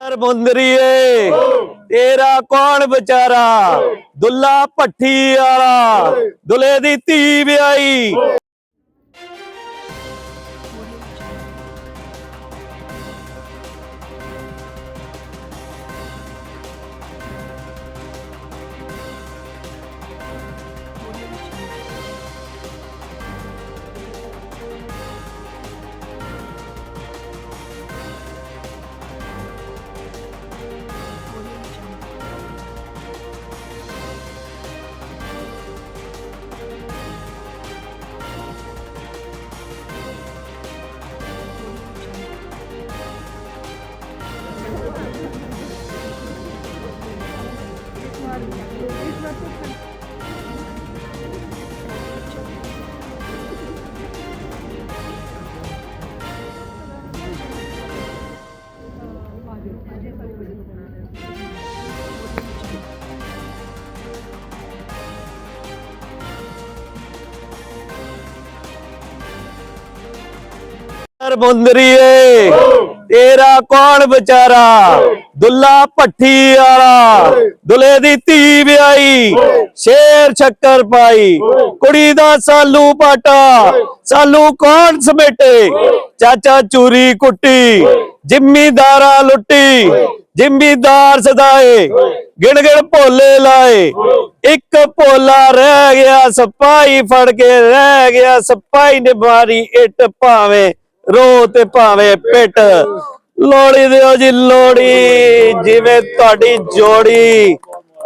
ਯਾਰ ਤੇਰਾ ਕੌਣ ਵਿਚਾਰਾ? ਦੁੱਲਾ ਭੱਠੀ ਵਾਲਾ ਦੁੱਲੇ ਦੀ ਧੀ Дякую. ਯਾਰ ਮੁੰਦਰੀਏ ਤੇਰਾ ਕੌਣ ਵਿਚਾਰਾ? ਦੁੱਲਾ ਭੱਠੀ ਵਾਲਾ। ਦੁਲੇ ਦੀ ਧੀ ਵਿਆਹੀ। ਸ਼ੇਰ ਸ਼ੱਕਰ ਪਾਈ। ਕੁੜੀ ਦਾ ਸਾਲੂ ਪਾਟਾ। ਸਾਲੂ ਕੌਣ ਸਮੇਟੇ? ਚਾਚਾ ਚੂਰੀ ਕੁੱਟੀ। ਜ਼ਿਮੀਦਾਰਾ ਲੁੱਟੀ। ਜਿੰਮੀਦਾਰ ਸਦਾਏ। ਗਿਣ ਗਿਣ ਭੋਲੇ ਲਾਏ। ਇੱਕ ਭੋਲਾ ਰਹਿ ਗਿਆ ਸਪਾਈ ਫੜ ਕੇ ਰਹਿ ਗਿਆ ਸਪਾਈ ਨੇ ਬਾਰੀ ਇੱਟ ਭਾਵੇਂ ਰੋ ਤੇ ਭਾਵੇਂ ਪਿੱਟ। ਲੋੜੀ ਦਿਓ ਜੀ ਲੋੜੀ ਜਿਵੇਂ ਤੁਹਾਡੀ ਜੋੜੀ।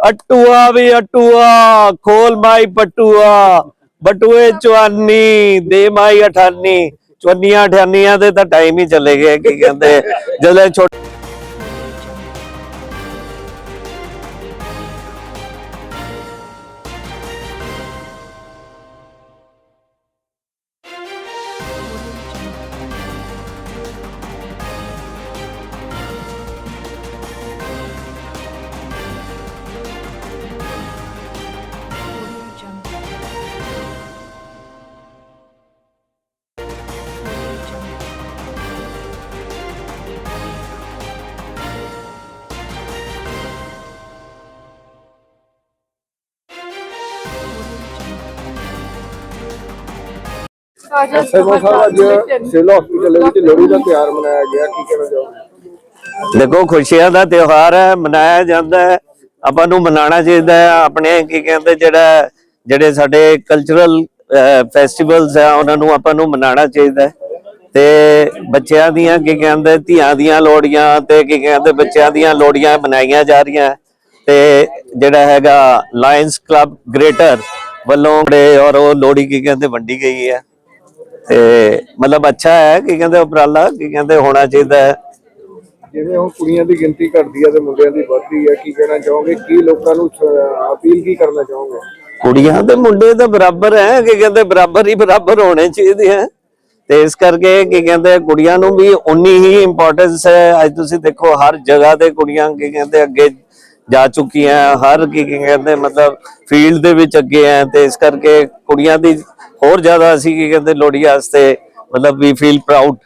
ਅਟੂਆ ਵੀ ਅਟੂਆ, ਖੋਲ ਮਾਈ ਪਟੂਆ। ਬਟੂਏ ਚਵਾਨੀ ਦੇ ਮਾਈ ਅਠਾਨੀ। ਚਵੰਨੀਆਂ ਅਠਾਨੀਆਂ ਦੇ ਤਾਂ ਟਾਈਮ ਹੀ ਚਲੇ ਗਏ, ਕੀ ਕਹਿੰਦੇ। ਜਦੋਂ ਛੋਟੇ ਸੇਵਾ ਸਾਹਿਬ ਅੱਜ ਸਿਵਲ ਹਸਪੀਟਲ ਵਿੱਚ ਲੋਹੜੀ ਦਾ ਤਿਉਹਾਰ ਮਨਾਇਆ ਗਿਆ ਕੀ ਕਹਿਣਾ ਚਾਹੋਗੇ ਦੇਖੋ ਖੁਸ਼ੀਆਂ ਦਾ ਤਿਉਹਾਰ ਹੈ ਮਨਾਇਆ ਜਾਂਦਾ ਹੈ ਆਪਾਂ ਨੂੰ ਮਨਾਉਣਾ ਚਾਹੀਦਾ ਹੈ ਆਪਣੇ ਕੀ ਕਹਿੰਦੇ ਜਿਹੜਾ ਜਿਹੜੇ ਸਾਡੇ ਕਲਚਰਲ ਫੈਸਟੀਵਲਸ ਆ ਉਹਨਾਂ ਨੂੰ ਆਪਾਂ ਨੂੰ ਮਨਾਉਣਾ ਚਾਹੀਦਾ ਹੈ। ਤੇ ਬੱਚਿਆਂ ਦੀਆਂ ਕੀ ਕਹਿੰਦੇ ਧੀਆਂ ਦੀਆਂ ਲੋੜੀਆਂ ਤੇ ਕੀ ਕਹਿੰਦੇ ਬੱਚਿਆਂ ਦੀਆਂ ਲੋੜੀਆਂ ਮਨਾਈਆਂ ਜਾ ਰਹੀਆਂ। ਤੇ ਜਿਹੜਾ ਹੈਗਾ ਲਾਇਨਸ ਕਲੱਬ ਗ੍ਰੇਟਰ ਵੱਲੋਂ ਔਰ ਉਹ ਲੋੜੀ ਕੀ ਕਹਿੰਦੇ ਵੰਡੀ ਗਈ ਹੈ। ਤੇ ਮਤਲਬ ਅੱਛਾ ਹੈ ਕੀ ਕਹਿੰਦੇ ਉਪਰਾਲਾ ਕੀ ਕਹਿੰਦੇ ਹੋਣਾ ਚਾਹੀਦਾ ਹੈ? ਜਿਵੇਂ ਹੁਣ ਕੁੜੀਆਂ ਦੀ ਗਿਣਤੀ ਘਟਦੀ ਹੈ ਤੇ ਮੁੰਡਿਆਂ ਦੀ ਵੱਧਦੀ ਹੈ ਕੀ ਕਹਿਣਾ ਚਾਹੋਗੇ? ਕੀ ਲੋਕਾਂ ਨੂੰ ਅਪੀਲ ਕੀ ਕਰਨਾ ਚਾਹੋਗੇ? ਕੁੜੀਆਂ ਤੇ ਮੁੰਡੇ ਤਾਂ ਬਰਾਬਰ ਹੈ ਕਿ ਕਹਿੰਦੇ ਬਰਾਬਰ ਹੀ ਬਰਾਬਰ ਹੋਣੇ ਚਾਹੀਦੇ ਹੈ। ਤੇ ਇਸ ਕਰਕੇ ਕੀ ਕਹਿੰਦੇ ਕੁੜੀਆਂ ਨੂੰ ਵੀ ਉਨੀ ਹੀ ਇੰਪੋਰਟੈਂਸ ਹੈ। ਅੱਜ ਤੁਸੀਂ ਦੇਖੋ ਹਰ ਜਗ੍ਹਾ ਤੇ ਕੁੜੀਆਂ ਕੀ ਕਹਿੰਦੇ ਅੱਗੇ ਜਾ ਚੁੱਕੀਆਂ ਹਰ ਕੀ ਕੀ ਕਹਿੰਦੇ ਮਤਲਬ ਫੀਲਡ ਦੇ ਵਿੱਚ ਅੱਗੇ ਹੈ। ਤੇ ਇਸ ਕਰਕੇ ਕੁੜੀਆਂ ਦੀ ਹੋਰ ਜ਼ਿਆਦਾ ਅਸੀਂ ਕੀ ਕਹਿੰਦੇ ਲੋੜੀ ਵਾਸਤੇ ਮਤਲਬ ਵੀ ਫੀਲ ਪ੍ਰਾਊਡ